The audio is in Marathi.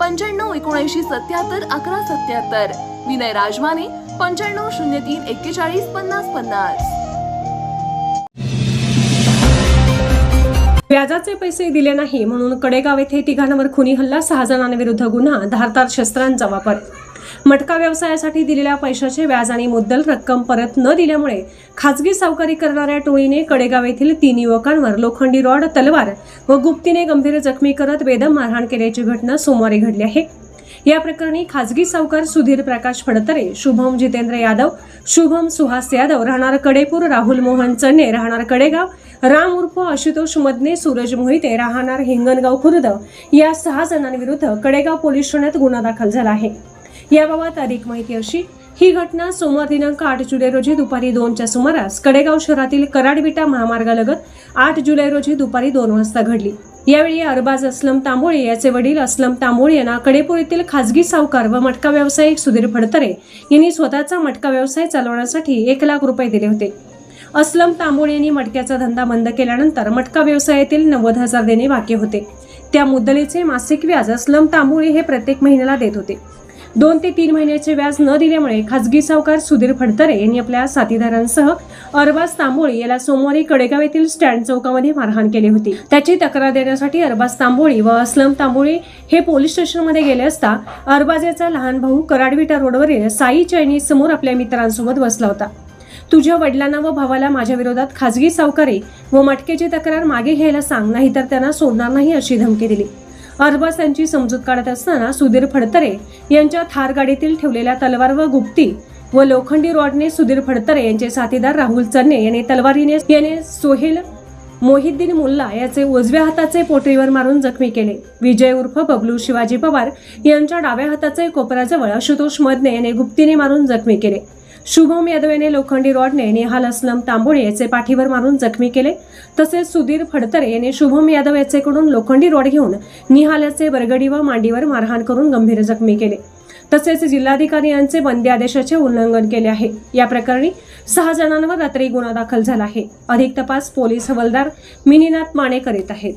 पंच्याण्णव एकोणऐंशी सत्याहत्तर अकरा सत्याहत्तर. विनय राजमाने पंच्याण्णव शून्य तीन एक्केचाळीस पन्नास पन्नास. व्याजाचे पैसे दिले नाही म्हणून कडेगाव येथे तिघांवर खुनी हल्ला सहा जणांविरुद्ध गुन्हा धारदार शस्त्रांचा वापर. मटका व्यवसायासाठी दिलेल्या पैशाचे व्याज आणि मुद्दल रक्कम परत न दिल्यामुळे खाजगी सावकारी करणाऱ्या टोळीने कडेगाव येथील तीन युवकांवर लोखंडी रॉड तलवार व गुप्तीने गंभीर जखमी करत बेदम मारहाण केल्याची घटना सोमवारी घडली आहे. या प्रकरणी खाजगी सावकार सुधीर प्रकाश फडतरे शुभम जितेंद्र यादव शुभम सुहास यादव राहणार कडेपूर राहुल मोहन चन्ने राहणार कडेगाव राम उर्फ आशुतोष मदने सूरज मोहिते राहणार हिंगणगाव खुर्द. या सहा जणांविरुद्ध कडेगाव पोलीस ठाण्यात गुन्हा दाखल झाला आहे. याबाबत अधिक माहिती अशी ही घटना सोमवार दिनांक आठ जुलै रोजी दुपारी दोनच्या सुमारास कडेगाव शहरातील कराडविटा महामार्गालगत आठ जुलै रोजी दुपारी दोन वाजता घडली. यावेळी अरबाज असलम तांबोळे याचे वडील असलम तांबोळे यांना कडेपूर येथील खाजगी सावकार व मटका व्यावसायिक सुधीर फडतरे यांनी स्वतःचा मटका व्यवसाय चालवण्यासाठी एक लाख रुपये दिले होते. असलम तांबोळे यांनी मटक्याचा धंदा बंद केल्यानंतर मटका व्यवसायातील नव्वद हजार देणे बाकी होते. त्या मुद्दलीचे मासिक व्याज असलम तांबोळे हे प्रत्येक महिन्याला देत होते. दोन ते तीन महिन्याचे व्याज न दिल्यामुळे खाजगी सावकार सुधीर फडतरे यांनी आपल्या साथीदारांसह अरबाज तांबोळी याला सोमवारी कडेगाव येथील स्टँड चौकामध्ये मारहाण केली होती. त्याची तक्रार देण्यासाठी अरबाज तांबोळी व असलम तांबोळी हे पोलीस स्टेशनमध्ये गेले असता अरबाज याचा लहान भाऊ कराडविटा रोडवरील साई चायनीज समोर आपल्या मित्रांसोबत बसला होता. तुझ्या वडिलांना व भावाला माझ्या विरोधात खाजगी सावकारी व मटकेची तक्रार मागे घ्यायला सांग नाही तर त्यांना सोडणार नाही अशी धमकी दिली. अरबाज यांची समजूत काढत असताना सुधीर फडतरे यांच्या थार गाडीतील ठेवलेल्या तलवार व गुप्ती व लोखंडी रॉडने सुधीर फडतरे यांचे साथीदार राहुल चन्ने यांनी तलवारीने याने सोहेल मोहिद्दीन मुल्ला याचे उजव्या हाताचे पोटरीवर मारून जखमी केले. विजय उर्फ बबलू शिवाजी पवार यांच्या डाव्या हाताचे कोपराजवळ आशुतोष मदने याने गुप्तीने मारून जखमी केले. शुभम यादव याने लोखंडी रॉडने निहाल असलम तांबोळे याचे पाठीवर मारून जखमी केले. तसेच सुधीर फडतरे याने शुभम यादव याचेकडून लोखंडी रॉड घेऊन निहालाचे बरगडी व मांडीवर मारहाण करून गंभीर जखमी केले. तसेच जिल्हाधिकारी यांचे बंदी आदेशाचे उल्लंघन केले आहे. या प्रकरणी सहा जणांवर रात्री गुन्हा दाखल झाला आहे. अधिक तपास पोलीस हवालदार मिनीनाथ माने करीत आहेत.